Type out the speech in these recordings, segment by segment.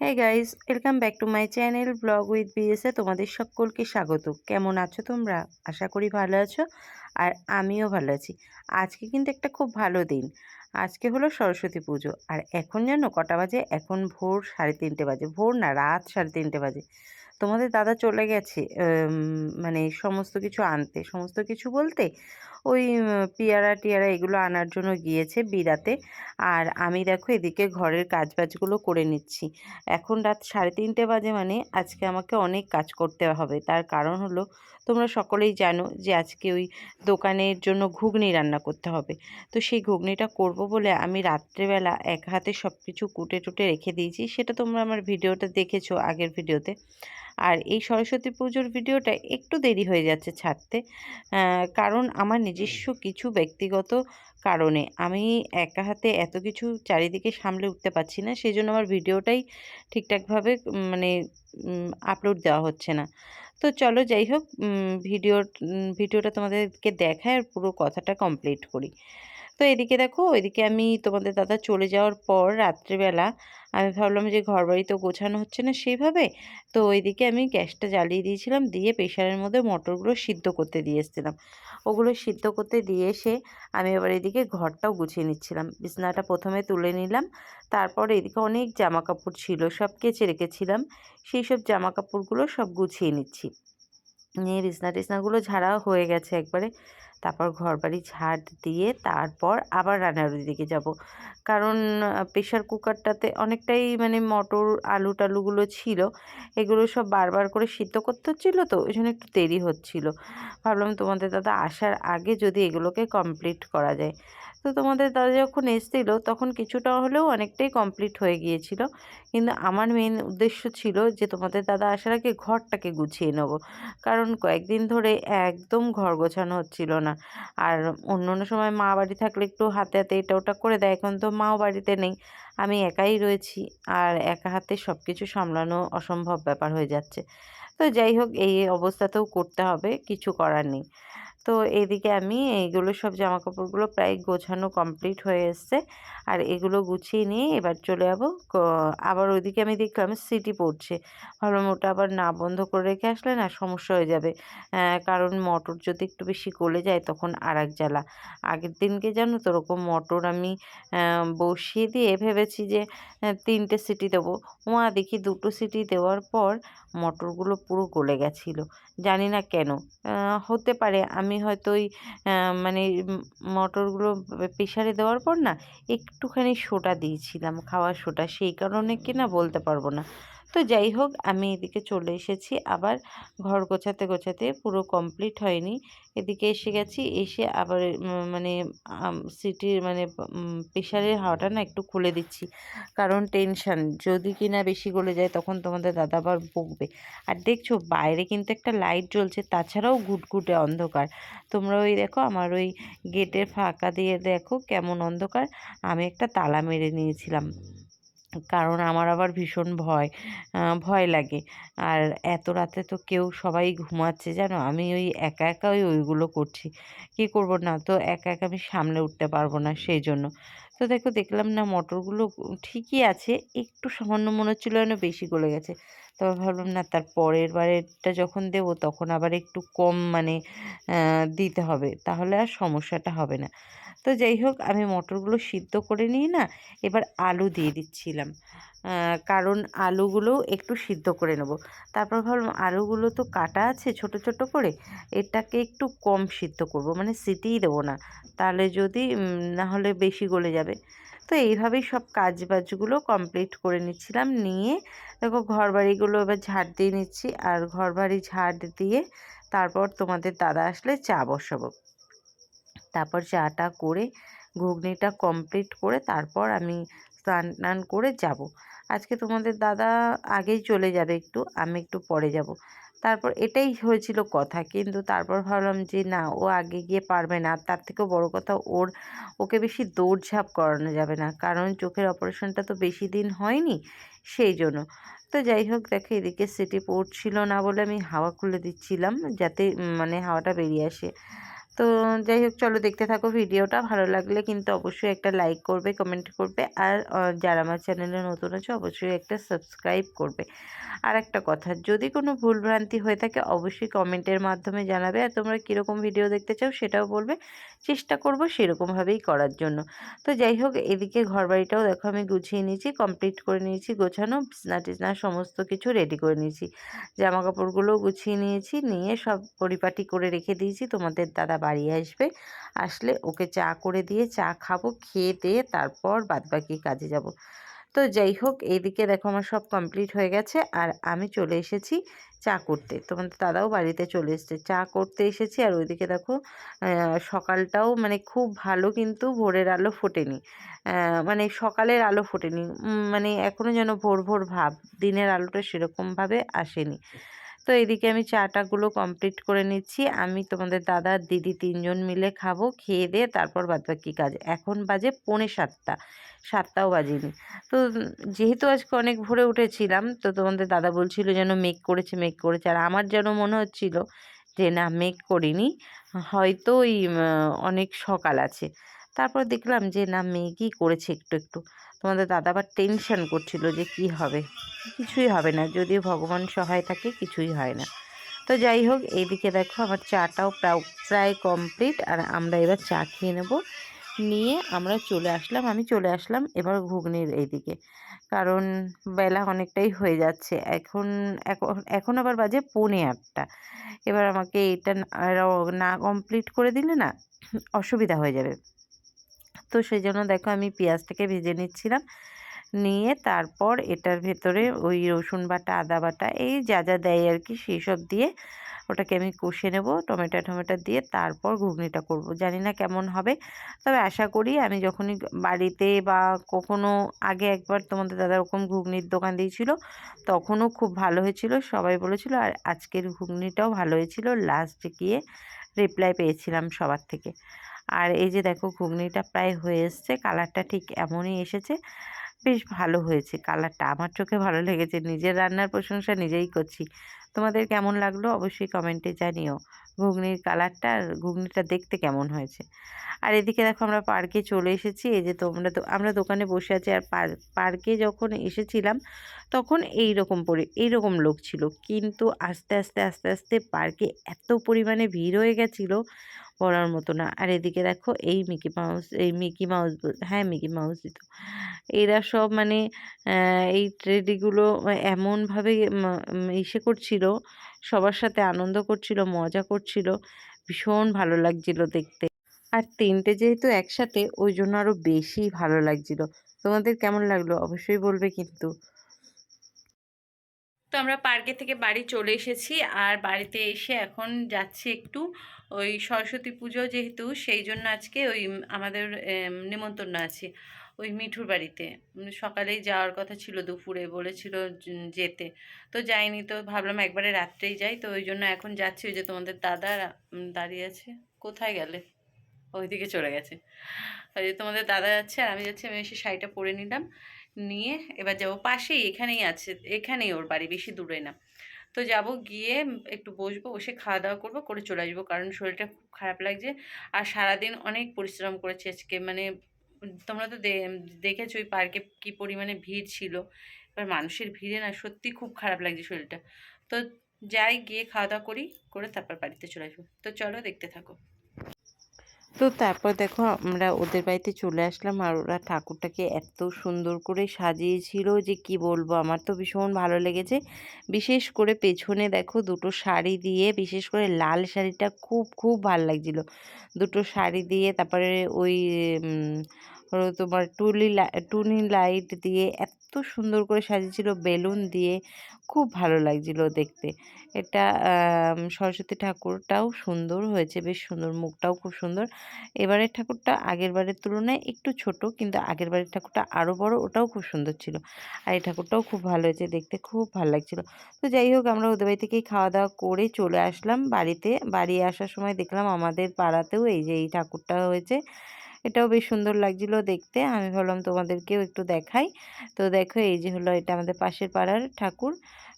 Hey guys welcome back to my channel blog with BSA তোমাদের সকলকে স্বাগত। কেমন আছো তোমরা? আশা করি ভালো আছো আর আমিও ভালো আছি। আজকে কিন্তু একটা খুব ভালো দিন। আজকে হলো সরস্বতী পুজো আর এখন জানো কটা বাজে? এখন ভোর সাড়ে তিনটে বাজে। ভোর না, রাত সাড়ে তিনটে বাজে। তোমাদের দাদা চলে গেছে মানে সমস্ত কিছু আনতে। সমস্ত কিছু বলতে ওই পিয়ারা টিয়ারা এগুলো আনার জন্য গিয়েছে বিরাতে। আর আমি দেখো এদিকে ঘরের কাজ বাজগুলো করে নিচ্ছি। এখন রাত সাড়ে তিনটে বাজে মানে আজকে আমাকে অনেক কাজ করতে হবে। তার কারণ হলো তোমরা সকলেই জানো যে আজকে ওই দোকানের জন্য ঘুগনি রান্না করতে হবে। তো সেই ঘুগনিটা করব বলে আমি রাত্রেবেলা এক হাতে সব কিছু কুটে টুটে রেখে দিয়েছি। সেটা তোমরা আমার ভিডিওটা দেখেছ আগের ভিডিওতে। আর এই সরস্বতী পুজোর ভিডিওটা একটু দেরি হয়ে যাচ্ছে ছাড়তে। কারণ আমার নিজস্ব কিছু ব্যক্তিগত কারণে। আমি একা হাতে এত কিছু চারিদিকে সামলে উঠতে পারছি না সেই জন্য আমার ভিডিওটাই ঠিকঠাকভাবে মানে আপলোড দেওয়া হচ্ছে না। তো চলো যাই হোক ভিডিও ভিডিওটা তোমাদেরকে দেখায় আর পুরো কথাটা কমপ্লিট করি। তো এদিকে দেখো এদিকে আমি তোমাদের দাদা চলে যাওয়ার পর রাত্রিবেলা আমি ভাবলাম যে ঘর বাড়ি তো গোছানো হচ্ছে না সেইভাবে, তো ওইদিকে আমি গ্যাসটা জ্বালিয়ে দিয়েছিলাম, দিয়ে প্রেশারের মধ্যে মটরগুলো সিদ্ধ করতে দিয়ে এসেছিলাম। ওগুলো সিদ্ধ করতে দিয়ে এসে আমি এবার এদিকে ঘরটাও গুছিয়ে নিচ্ছিলাম। বিছনাটা প্রথমে তুলে নিলাম, তারপর এদিকে অনেক জামা কাপড় ছিল, সব কেচে রেখেছিলাম, সেই সব জামা কাপড়গুলো সব গুছিয়ে নিচ্ছি। নিয়ে বিছনা টিছনাগুলো ঝাড়া হয়ে গেছে একবারে। তারপর ঘর বাড়ি ঝাড় দিয়ে তারপর আবার রান্নার দিকে যাব। কারণ প্রেশার কুকারটাতে অনেকটাই মানে মটর, আলু টালুগুলো ছিল, এগুলো সব বারবার করে সিদ্ধ করতে হচ্ছিল তো ওই জন্য একটু দেরি হচ্ছিল। ভাবলাম তোমাদের দাদা আসার আগে যদি এগুলোকে কমপ্লিট করা যায়। তো তোমাদের দাদা যখন এসেছিল, তখন কিছুটা হলেও অনেকটাই কমপ্লিট হয়ে গিয়েছিল। কিন্তু আমার মেন উদ্দেশ্য ছিল যে তোমাদের দাদা আসার আগে ঘরটাকে গুছিয়ে নেব। কারণ কয়েকদিন ধরে একদম ঘর গোছানো হচ্ছিল না। আর অন্য অন্য সময় মা বাড়ি থাকলে একটু হাতে হাতে এটা ওটা করে দেয়। এখন তো মাও বাড়িতে নেই। আমি একাই রয়েছি আর একা হাতে সব কিছু সামলানো অসম্ভব ব্যাপার হয়ে যাচ্ছে। তো যাই হোক, এই অবস্থাতেও করতে হবে, কিছু করার নেই। তো এদিকে আমি এইগুলো সব জামা কাপড়গুলো প্রায় গোছানো কমপ্লিট হয়ে এসছে। আর এগুলো গুছিয়ে নিয়ে এবার চলে যাব। আবার ওইদিকে আমি দেখলাম সিটি পড়ছে ভাবলাম ওটা আবার না বন্ধ করে রেখে আসলে না সমস্যা হয়ে যাবে। কারণ মটর যদি একটু বেশি গলে যায় তখন আর এক জ্বালা। আগের দিনকে জানো তো ওরকম মটর আমি বসিয়ে দিয়ে ভেবেছি যে তিনটে সিটি দেবো। ওয়া দেখি দুটো সিটি দেওয়ার পর মটরগুলো পুরো গলে গেছিল। জানি না কেন। হতে পারে আমি হয়তো ওই মানে মটরগুলো প্রেশারে দেওয়ার পর না, একটুখানি সোটা দিয়েছিলাম, খাওয়ার সোটা সেই কারণে কি না বলতে পারব না। তো যাই হোক আমি এদিকে চলে এসেছি। আবার ঘর গোছাতে গোছাতে পুরো কমপ্লিট হয়নি। এদিকে এসে গেছি এসে আবার মানে সিটির মানে প্রেশারের হাওয়াটা না একটু খুলে দিচ্ছি। কারণ টেনশান যদি কি না বেশি গলে যায় তখন তোমাদের দাদা আবার বকবে। আর দেখছ বাইরে কিন্তু একটা লাইট জ্বলছে তাছাড়াও ঘুটঘুটে অন্ধকার। তোমরা ওই দেখো আমার ওই গেটের ফাঁকা দিয়ে দেখো কেমন অন্ধকার। আমি একটা তালা মেরে নিয়েছিলাম। কারণ আমার আবার ভীষণ ভয় ভয় লাগে। আর এত রাতে তো কেউ সবাই ঘুমাচ্ছে, জানো? আমি ওই একা একা ওই ওইগুলো করছি। কি করব না? তো একা একা আমি সামলে উঠতে পারব না সেই জন্য তো দেখো দেখলাম না মটরগুলো ঠিকই আছে, একটু সামান্য মনে হচ্ছিল যেন বেশি গলে গেছে। তবে ভাবলাম না তার পরের বারেরটা যখন দেবো তখন আবার একটু কম মানে দিতে হবে, তাহলে আর সমস্যাটা হবে না। তো যাই হোক, আমি মটরগুলো সিদ্ধ করে নিই না এবার আলু দিয়ে দিচ্ছিলাম। কারণ আলুগুলো একটু সিদ্ধ করে নেব। তারপর ভাবলাম আলুগুলো তো কাটা আছে ছোট ছোট করে, এটাকে একটু কম সিদ্ধ করব মানে সিটিই দেবো না। তাহলে যদি না হলে বেশি গলে যাবে। তো এইভাবেই সব কাজ বাজগুলো কমপ্লিট করে নিচ্ছিলাম, নিয়ে দেখো ঘর বাড়িগুলো এবার ঝাড় দিয়ে নিচ্ছি, আর ঘর বাড়ি ঝাড় দিয়ে তারপর তোমাদের দাদা আসলে চা বসাবো। তারপর চাটা করে, ঘুগনিটা কমপ্লিট করে তারপর আমি স্নান, টান করে যাব। আজকে তোমাদের দাদা আগেই চলে যাবে একটু, আমি একটু পরে যাব। তারপর এটাই হয়েছিল কথা, কিন্তু তারপর ভাবলাম যে না, ও আগে গিয়ে পারবে না তার থেকেও বড় কথা ওর, ওকে বেশি দৌড়ঝাঁপ করানো যাবে না, কারণ চোখের অপারেশনটা তো বেশি দিন হয়নি সেই জন্য তো যাই হোক, দেখো এদিকে সিটি পড়ছিল না বলে আমি হাওয়া খুলে দিচ্ছিলাম, যাতে মানে হাওয়াটা বেরিয়ে আসে। তো যাই হোক, চলো দেখতে থাকো ভিডিওটা। ভালো লাগলে কিন্তু অবশ্যই একটা লাইক করবে কমেন্ট করবে। আর যারা আমার চ্যানেলে নতুন আছে, অবশ্যই একটা সাবস্ক্রাইব করবে। আর একটা কথা, যদি কোনো ভুলভ্রান্তি হয়ে থাকে, অবশ্যই কমেন্টের মাধ্যমে জানাবে। আর তোমরা কীরকম ভিডিও দেখতে চাও, সেটাও বলবে। চেষ্টা করব সেরকমভাবেই করার জন্য। তো যাই হোক, এদিকে ঘরবাড়িটাও দেখো আমি গুছিয়ে নিয়েছি কমপ্লিট করে নিয়েছি, গোছানো, বিছনা টিছনা সমস্ত কিছু রেডি করে নিয়েছি। জামা কাপড়গুলোও গুছিয়ে নিয়েছি, নিয়ে সব পরিপাটি করে রেখে দিয়েছি, তোমাদের দাদা বাড়ি আসবে। আসলে ওকে চা করে দিয়ে চা খাব, খেয়ে দিয়ে তারপর বাদবাকি কাজে যাব। তো যাই হোক এইদিকে দেখো আমার সব কমপ্লিট হয়ে গেছে। আর আমি চলে এসেছি চা করতে। তোমাদের দাদাও বাড়িতে চলে এসেছে। চা করতে এসেছি আর ওইদিকে দেখো সকালটাও মানে খুব ভালো কিন্তু ভোরের আলো ফোটেনি। মানে সকালের আলো ফোটেনি। মানে এখনও যেন ভোর ভোর ভাব। দিনের আলোটা সেরকমভাবে আসেনি। তো এদিকে আমি চাটাগুলো কমপ্লিট করে নিচ্ছি। আমি তোমাদের দাদা, দিদি তিনজন মিলে খাব, খেয়ে দিয়ে তারপর বাদবাকি কাজ। এখন বাজে পৌনে সাতটা। সাতটাও বাজেনি। তো যেহেতু আজকে অনেক ভোরে উঠেছিলাম, তো তোমাদের দাদা বলছিল যেন মেঘ করেছে মেঘ করেছে। আর আমার যেন মনে হচ্ছিল যে, না মেঘ করিনি। হয়তো ওই অনেক সকাল আছে। তারপর দেখলাম যে, না মেঘই করেছে একটু একটু। তোমাদের দাদা আবার টেনশন করছিল যে, কি হবে? কিছুই হবে না। যদি ভগবান সহায় থাকে, কিছুই হয় না। তো যাই হোক, এইদিকে দেখো, আমার চাটাও প্রায় কমপ্লিট আর আমরা এবার চা খেয়ে নেব। নিয়ে আমরা চলে আসলাম। আমি চলে আসলাম এবার ঘুগনির এইদিকে। কারণ বেলা অনেকটাই হয়ে যাচ্ছে। এখন এখন আবার বাজে পৌনে আটটা। এবার আমাকে এটা না কমপ্লিট করে দিলে না অসুবিধা হয়ে যাবে। তো সেই জন্য দেখো আমি পেঁয়াজটাকে ভেজে নিচ্ছিলাম। নিয়ে তারপর এটার ভেতরে ওই রসুন বাটা, আদা বাটা, এই যা যা দেয় আর কি, সেই সব দিয়ে ওটাকে আমি কষে নেব টমেটো টমেটো দিয়ে তারপর ঘুগনিটা করব। জানি না কেমন হবে, তবে আশা করি আমি যখনই বাড়িতে বা কখনো আগে একবার তোমাদের দাদা ওরকম ঘুগনির দোকান দিয়েছিল, তখনও খুব ভালো হয়েছিল, সবাই বলেছিল আর আজকের ঘুগনিটাও ভালো হয়েছিল লাস্টে গিয়ে রিপ্লাই পেয়েছিলাম সবার থেকে। আর এই যে দেখো, ঘুগনিটা প্রায় হয়ে এসছে কালারটা ঠিক এমনই এসেছে। বেশ ভালো হয়েছে। কালারটা আমার চোখে ভালো লেগেছে। নিজের রান্নার প্রশংসা নিজেই করছি। তোমাদের কেমন লাগল অবশ্যই কমেন্টে জানিও। ঘুগনির কালারটা আর ঘুগনিটা দেখতে কেমন হয়েছে? আর এদিকে দেখো আমরা পার্কে চলে এসেছি। এই যে তোমরা তো, আমরা দোকানে বসে আছি আর পার্কে যখন এসেছিলাম তখন এই রকম পরি, এইরকম লোক ছিল। কিন্তু আস্তে আস্তে আস্তে আস্তে পার্কে এত পরিমাণে ভিড় হয়ে গেছিল। বলার মতো না। আর এদিকে দেখো এই মিকি মাউস এই মিকি মাউস হ্যাঁ মিকি মাউস দিত এরা সব মানে এই ট্রেডিগুলো এমনভাবে ইসে করছিল, সবার সাথে আনন্দ করছিল, মজা করছিল, ভীষণ ভালো লাগছিল দেখতে। আর তিনটে যেহেতু একসাথে, ওই জন্য আরও বেশি ভালো লাগছিল। তোমাদের কেমন লাগল? অবশ্যই বলবে কিন্তু। তো আমরা পার্কে থেকে বাড়ি চলে এসেছি। আর বাড়িতে এসে এখন যাচ্ছি একটু ওই সরস্বতী পুজো যেহেতু, সেই জন্য আজকে ওই আমাদের নিমন্ত্রণ আছে ওই মিঠুর বাড়িতে। সকালেই যাওয়ার কথা ছিল, দুপুরে বলেছিল যেতে। তো যাইনি, তো ভাবলাম একবারে রাত্রেই যাই। তো ওই জন্য এখন যাচ্ছি ওই যে তোমাদের দাদা দাঁড়িয়ে আছে। কোথায় গেলে? ওইদিকে চলে গেছে। ওই যে তোমাদের দাদা যাচ্ছে আর আমি যাচ্ছি, আমি এসে শাড়িটা পরে নিলাম। নিয়ে এবার যাব পাশেই, এখানেই আছে, এখানেই ওর বাড়ি, বেশি দূরে না। তো যাব গিয়ে একটু বসবো, বসে খাওয়া দাওয়া করব, করে চলে আসব, কারণ শরীরটা খুব খারাপ লাগছে। আর সারাদিন অনেক পরিশ্রম করেছি আজকে মানে তোমরা তো দেখেছ ওই পার্কে কী পরিমাণে ভিড় ছিল। এবার মানুষের ভিড়ে না সত্যি খুব খারাপ লাগছে শরীরটা। তো যাই গিয়ে খাওয়া দাওয়া করি, করে তারপর বাড়িতে চলে আসব। তো চলো দেখতে থাকো। তো তারপর দেখো আমরা ওদের বাড়িতে চলে আসলাম আর ওরা ঠাকুরটাকে এত সুন্দর করে সাজিয়েছিল যে কি বলব? আমার তো ভীষণ ভালো লেগেছে। বিশেষ করে পেছনে দেখো দুটো শাড়ি দিয়ে, বিশেষ করে লাল শাড়িটা খুব খুব ভালো লাগছিল। দুটো শাড়ি দিয়ে তারপরে ওই তোমার টুলি টুনি লাইট দিয়ে এত সুন্দর করে সাজিয়েছিল, বেলুন দিয়ে খুব ভালো লাগছিল দেখতে। এটা সরস্বতী ঠাকুরটাও সুন্দর হয়েছে, বেশ সুন্দর, মুখটাও খুব সুন্দর। এবারের ঠাকুরটা আগের বারের তুলনায় একটু ছোট, কিন্তু আগের বারের ঠাকুরটা আরও বড়, ওটাও খুব সুন্দর ছিল। আর এই ঠাকুরটাও খুব ভালো হয়েছে, দেখতে খুব ভালো লাগছিল। তো যাই হোক, আমরা ওদের বাড়ি থেকেই খাওয়া দাওয়া করে চলে আসলাম বাড়িতে। বাড়ি আসার সময় দেখলাম আমাদের পাড়াতেও এই যে, এই ঠাকুরটা হয়েছে। এটাও বেশ সুন্দর লাগছিল দেখতে। আমি ভাবলাম তোমাদেরকেও একটু দেখাই। তো দেখো, এই যে হলো এটা আমাদের পাশের পাড়ার ঠাকুর।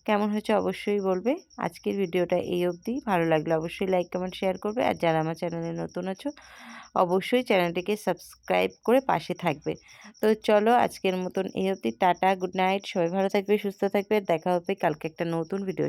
কেমন হয়েছে অবশ্যই বলবে। আজকের ভিডিওটা এই অবধি। ভালো লাগলে অবশ্যই লাইক কমেন্ট শেয়ার করবে। আর যারা আমার চ্যানেলে নতুন আছো, অবশ্যই চ্যানেলটিকে সাবস্ক্রাইব করে পাশে থাকবে। তো চলো, আজকের মতন এই অবধি। টাটা গুড নাইট সবাই ভালো থাকবে, সুস্থ থাকবে। দেখা হবে কালকে একটা নতুন ভিডিও